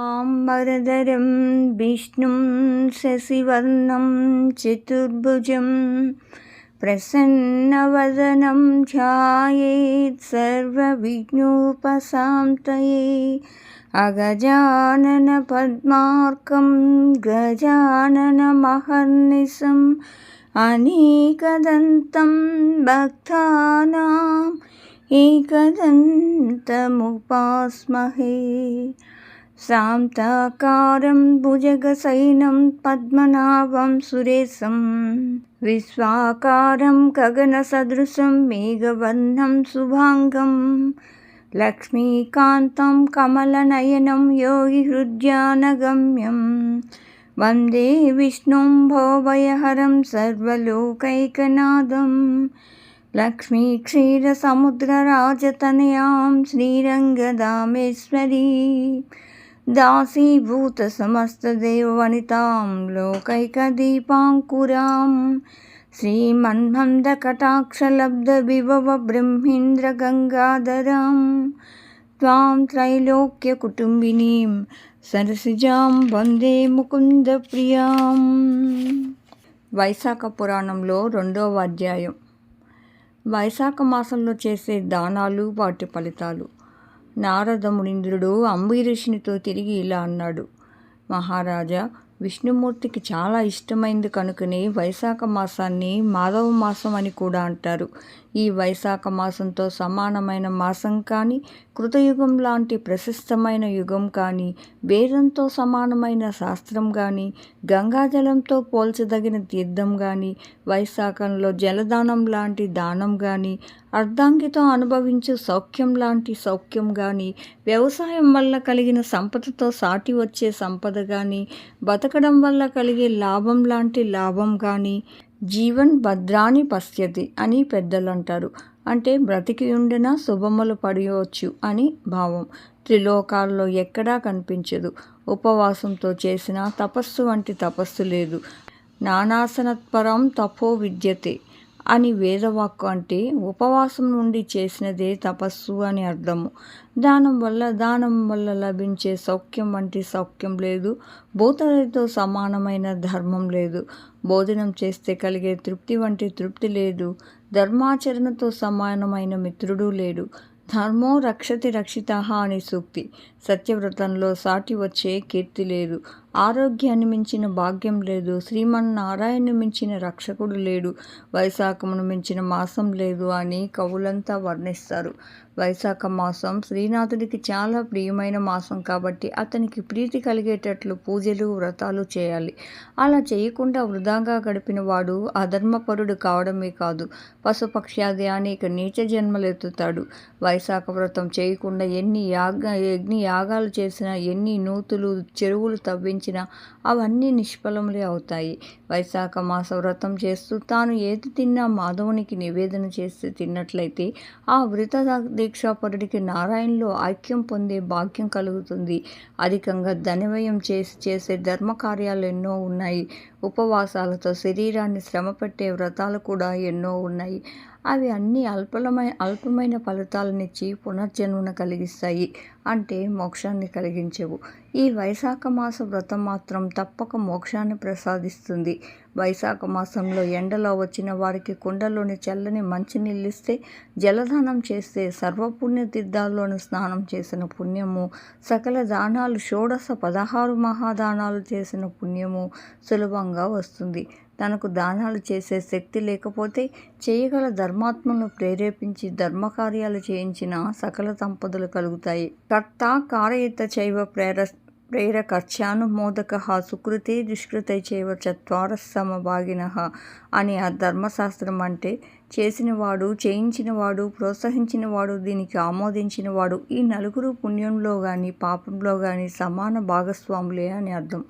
आम्बरधरं विष्णुं शशिवर्णं चतुर्भुजं प्रसन्नवदनं ध्यायेत् सर्वविघ्नोपशान्तये अगजाननपद्मार्कं गजाननमहर्निशम् अनेकदन्तं भक्तानाम् एकदन्तमुपास्महे శాంతాకారం భుజగసైనం పద్మనాభం సురేశం విశ్వాకారం గగనసదృశం మేఘవర్ణం శుభాంగం లక్ష్మీకాంతం కమలనయనం యోగిహృద్యానగమ్యం వందే విష్ణుం భోభయహరం సర్వలోకైకనాదం లక్ష్మీక్షీరసముద్రరాజతనయాం శ్రీరంగదామేశ్వరీ दासीभूतसमस्तदेववनितां लोकैकदीपाङ्कुरां श्रीमन्मन्दकटाक्षलब्धविभवब्रह्मीन्द्रगङ्गाधरां त्वां त्रैलोक्यकुटुम्बिनीं సరసిజాం వందే ముకుంద ప్రియాం వైశాఖ పురాణంలో రెండవ అధ్యాయం వైశాఖ మాసంలో చేసే దానాలు వాటి ఫలితాలు నారద మునీంద్రుడు అంబీరుషునితో తిరిగి ఇలా అన్నాడు. మహారాజా విష్ణుమూర్తికి చాలా ఇష్టమైంది కనుకనే వైశాఖ మాసాన్ని మాధవ మాసం అని కూడా అంటారు. ఈ వైశాఖ మాసంతో సమానమైన మాసం కానీ కృతయుగం లాంటి ప్రశస్తమైన యుగం కానీ వేదంతో సమానమైన శాస్త్రం కానీ గంగాజలంతో పోల్చదగిన తీర్థం కానీ వైశాఖంలో జలదానం లాంటి దానం కానీ అర్ధాంగితో అనుభవించు సౌఖ్యం లాంటి సౌఖ్యం కానీ వ్యవసాయం వల్ల కలిగిన సంపదతో సాటి వచ్చే సంపద కానీ బతకడం వల్ల కలిగే లాభం లాంటి లాభం కానీ జీవన్ భద్రాని పశ్యతి అని పెద్దలు అంటారు అంటే బ్రతికి ఉండినా శుభములు పడవచ్చు అని భావం. త్రిలోకాల్లో ఎక్కడా కనిపించదు. ఉపవాసంతో చేసిన తపస్సు వంటి తపస్సు లేదు. నానాసనత్పరం తపో విద్యతే. అని వేదవాక్కు అంటే ఉపవాసం నుండి చేసినదే తపస్సు అని అర్థము. దానం వల్ల దానం వల్ల లభించే సౌఖ్యం వంటి సౌఖ్యం లేదు. భూతలతో సమానమైన ధర్మం లేదు. భోజనం చేస్తే కలిగే తృప్తి వంటి తృప్తి లేదు. ధర్మాచరణతో సమానమైన మిత్రుడు లేడు. ధర్మో రక్షతి రక్షిత అని సూక్తి. సత్యవ్రతంలో సాటి వచ్చే కీర్తి లేదు. ఆరోగ్యాన్ని మించిన భాగ్యం లేదు. శ్రీమన్నారాయణ మించిన రక్షకుడు లేడు. వైశాఖమును మించిన మాసం లేదు అని కవులంతా వర్ణిస్తారు. వైశాఖ మాసం శ్రీనాథుడికి చాలా ప్రియమైన మాసం కాబట్టి అతనికి ప్రీతి కలిగేటట్లు పూజలు వ్రతాలు చేయాలి. అలా చేయకుండా వృధాగా గడిపిన వాడు అధర్మపరుడు కావడమే కాదు. పశుపక్ష్యాది అనేక నీచ జన్మలెత్తుతాడు వైశాఖ వ్రతం చేయకుండా ఎన్ని యాగ యజ్ఞ యాగాలు చేసినా ఎన్ని నూతులు చెరువులు తవ్వించి తవ్వించినా అవన్నీ నిష్ఫలములే అవుతాయి. వైశాఖ మాస వ్రతం చేస్తూ తాను ఏది తిన్నా మాధవునికి నివేదన చేసి తిన్నట్లయితే ఆ వ్రత దీక్షాపరుడికి నారాయణలో ఐక్యం పొందే భాగ్యం కలుగుతుంది. అధికంగా ధనవ్యయం చేసి చేసే ధర్మ కార్యాలు ఎన్నో ఉన్నాయి. ఉపవాసాలతో శరీరాన్ని శ్రమ పెట్టే వ్రతాలు కూడా ఎన్నో ఉన్నాయి. అవి అన్ని అల్పలమైన అల్పమైన ఫలితాలనిచ్చి పునర్జన్మను కలిగిస్తాయి. అంటే మోక్షాన్ని కలిగించవు. ఈ వైశాఖ మాస వ్రతం మాత్రం తప్పక మోక్షాన్ని ప్రసాదిస్తుంది. వైశాఖ మాసంలో ఎండలో వచ్చిన వారికి కుండలోని చల్లని మంచినీళ్ళిస్తే జలదానం చేస్తే సర్వపుణ్య తీర్థాల్లోనూ స్నానం చేసిన పుణ్యము సకల దానాలు షోడశ పదహారు మహాదానాలు చేసిన పుణ్యము సులభంగా వస్తుంది. తనకు దానాలు చేసే శక్తి లేకపోతే చేయగల ధర్మాత్మను ప్రేరేపించి ధర్మకార్యాలు చేయించిన సకల సంపదలు కలుగుతాయి. కర్త కారయిత చైవ ప్రేర ప్రేరకర్చానుమోదక సుకృతే దుష్కృతై చైవ చత్వార సమభాగిన అని ఆ ధర్మశాస్త్రం అంటే చేసినవాడు చేయించినవాడు ప్రోత్సహించినవాడు దీనికి ఆమోదించినవాడు ఈ నలుగురు పుణ్యంలో కానీ పాపంలో కానీ సమాన భాగస్వాములే అని అర్థం.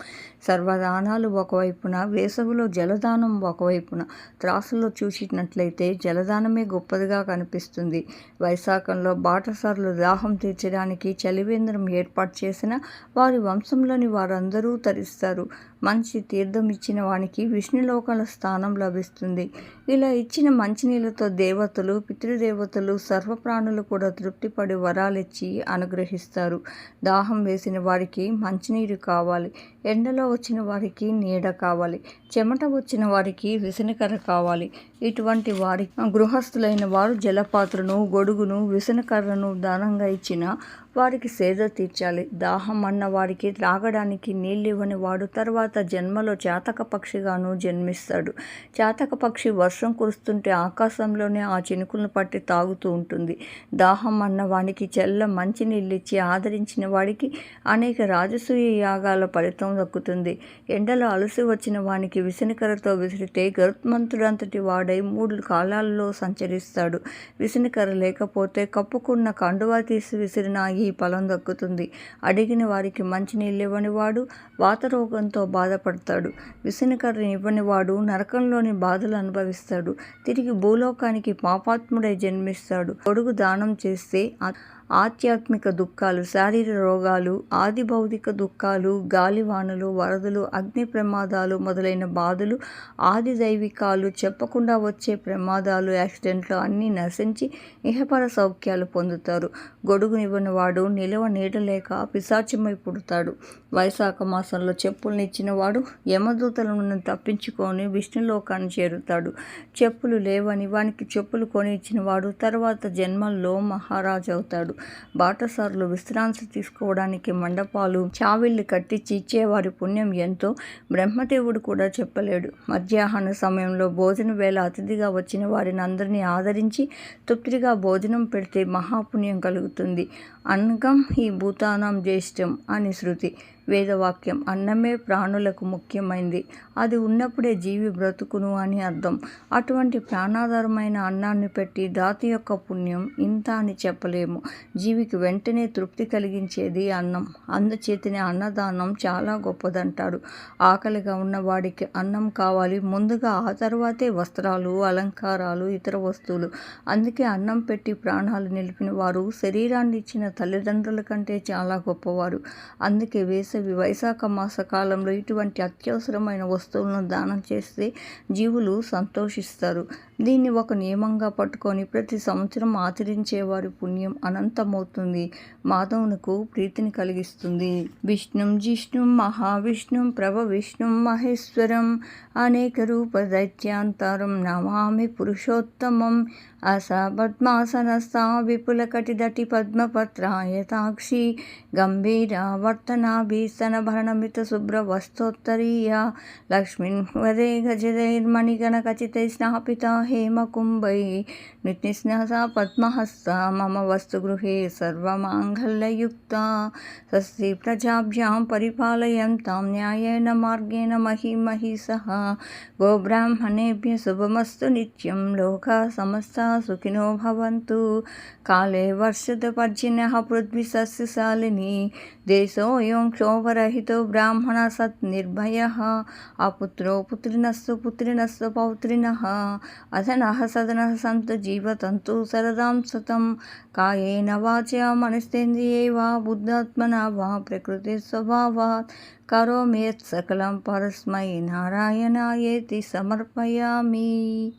సర్వదానాలు ఒకవైపున వేసవిలో జలదానం ఒకవైపున త్రాసులో చూసినట్లయితే జలదానమే గొప్పదిగా కనిపిస్తుంది. వైశాఖంలో బాటసార్లు దాహం తీర్చడానికి చలివేంద్రం ఏర్పాటు చేసిన వారి వంశంలోని వారందరూ తరిస్తారు. మంచి తీర్థం ఇచ్చిన వానికి విష్ణులోకాల స్థానం లభిస్తుంది. ఇలా ఇచ్చిన మంచినీళ్ళతో దేవతలు పితృదేవతలు సర్వప్రాణులు కూడా తృప్తిపడి వరాలిచ్చి అనుగ్రహిస్తారు. దాహం వేసిన వారికి మంచినీరు కావాలి. ఎండలో వచ్చిన వారికి నీడ కావాలి. చెమట వచ్చిన వారికి విసనకర కావాలి. ఇటువంటి వారి గృహస్థులైన వారు జలపాత్రను గొడుగును విసనకర్రను దానంగా ఇచ్చిన వారికి సేద తీర్చాలి. దాహం అన్న వారికి త్రాగడానికి నీళ్ళు ఇవ్వని వాడు తర్వాత జన్మలో చాతక పక్షిగాను జన్మిస్తాడు. చాతక పక్షి వర్షం కురుస్తుంటే ఆకాశంలోనే ఆ చినుకులను పట్టి తాగుతూ ఉంటుంది. దాహం అన్న వానికి చెల్ల మంచి ఇచ్చి ఆదరించిన వాడికి అనేక రాజసూయ యాగాల ఫలితం దక్కుతుంది. ఎండలో అలసి వచ్చిన వానికి విసనికరతో విసిరితే గరుత్మంతుడంతటి వాడై మూడు కాలాల్లో సంచరిస్తాడు. విసనికర లేకపోతే కప్పుకున్న కండువా తీసి విసిరిన ఈ ఈ ఫలం దక్కుతుంది. అడిగిన వారికి మంచినీళ్ళు ఇవ్వని వాడు వాతరోగంతో బాధపడతాడు. విసనకర్రని ఇవ్వని వాడు నరకంలోని బాధలు అనుభవిస్తాడు. తిరిగి భూలోకానికి పాపాత్ముడై జన్మిస్తాడు. కొడుకు దానం చేస్తే ఆధ్యాత్మిక దుఃఖాలు శారీర రోగాలు ఆది భౌతిక దుఃఖాలు గాలివానలు వరదలు అగ్ని ప్రమాదాలు మొదలైన బాధలు ఆది దైవికాలు చెప్పకుండా వచ్చే ప్రమాదాలు యాక్సిడెంట్లు అన్నీ నశించి ఇహపర సౌఖ్యాలు పొందుతారు. గొడుగునివ్వని వాడు నిలవ నీడలేక పిశాచమై పుడతాడు. వైశాఖ మాసంలో చెప్పులను వాడు యమదూతలను తప్పించుకొని విష్ణులోకాన్ని చేరుతాడు. చెప్పులు లేవని వానికి చెప్పులు కొని ఇచ్చిన వాడు తర్వాత జన్మల్లో మహారాజు అవుతాడు బాటసారులు విశ్రాంతి తీసుకోవడానికి మండపాలు చావిళ్ళు కట్టించి ఇచ్చేవారి పుణ్యం ఎంతో. బ్రహ్మదేవుడు కూడా చెప్పలేడు. మధ్యాహ్న సమయంలో భోజన వేళ అతిథిగా వచ్చిన వారిని అందరినీ ఆదరించి తృప్తిగా భోజనం పెడితే మహాపుణ్యం కలుగుతుంది. అన్నం ఈ భూతానం జ్యేష్టం అని శృతి. వేదవాక్యం. అన్నమే ప్రాణులకు ముఖ్యమైంది. అది ఉన్నప్పుడే జీవి బ్రతుకును అని అర్థం. అటువంటి ప్రాణాధారమైన అన్నాన్ని పెట్టి దాత యొక్క పుణ్యం ఇంత అని చెప్పలేము. జీవికి వెంటనే తృప్తి కలిగించేది అన్నం. అందుచేతనే అన్నదానం చాలా గొప్పదంటారు ఆకలిగా ఉన్నవాడికి అన్నం కావాలి. ముందుగా ఆ తర్వాతే వస్త్రాలు అలంకారాలు ఇతర వస్తువులు. అందుకే అన్నం పెట్టి ప్రాణాలు నిలిపిన వారు శరీరాన్ని ఇచ్చిన తల్లిదండ్రుల కంటే చాలా గొప్పవారు. అందుకే వేస వేసవి వైశాఖ మాస కాలంలో ఇటువంటి అత్యవసరమైన వస్తువులను దానం చేస్తే జీవులు సంతోషిస్తారు. దీన్ని ఒక నియమంగా పట్టుకొని ప్రతి సంవత్సరం ఆచరించే వారి పుణ్యం అనంతమవుతుంది. మాధవునకు ప్రీతిని కలిగిస్తుంది. విష్ణుం జిష్ణుం మహావిష్ణుం ప్రభ విష్ణుం మహేశ్వరం అనేక రూప దైత్యాంతరం నమామి పురుషోత్తమం असा पद्मासनस्था विपुलकटिदटि पद्मपत्रा यथाक्षी गम्भीरा वर्तनाभिस्तनभरणमितशुभ्रवस्त्रोत्तरीया लक्ष्मीं वदे गजदैर्मणिगणकचितैः स्नापिता हेमकुम्भैः नित्यस्नासा पद्महस्ता मम वस्तुगृहे सर्वमाङ्गल्ययुक्ता सस्ति प्रजाभ्यां परिपालयन् तां न्यायेन मार्गेण महीमहि सह गोब्राह्मणेभ्य शुभमस्तु नित्यं लोका समस्ता सुखिनो भवन्तु। काले वर्षतपर्जिनः पृथ्वी सस्यशालिनी देशोऽयं क्षोभरहितो ब्राह्मणः सत् निर्भयः। अपुत्रो पुत्रिणस्तु पुत्रिणस्तु पौत्रिणः अधनः सदनः सन्तु जीवतन्तु सरदां सतं कायेन वाच्या मनस्तेन्द्रिये वा बुद्धात्मना वा प्रकृतिस्वभावात् करोमि यत् सकलं परस्मै नारायणायेति समर्पयामि।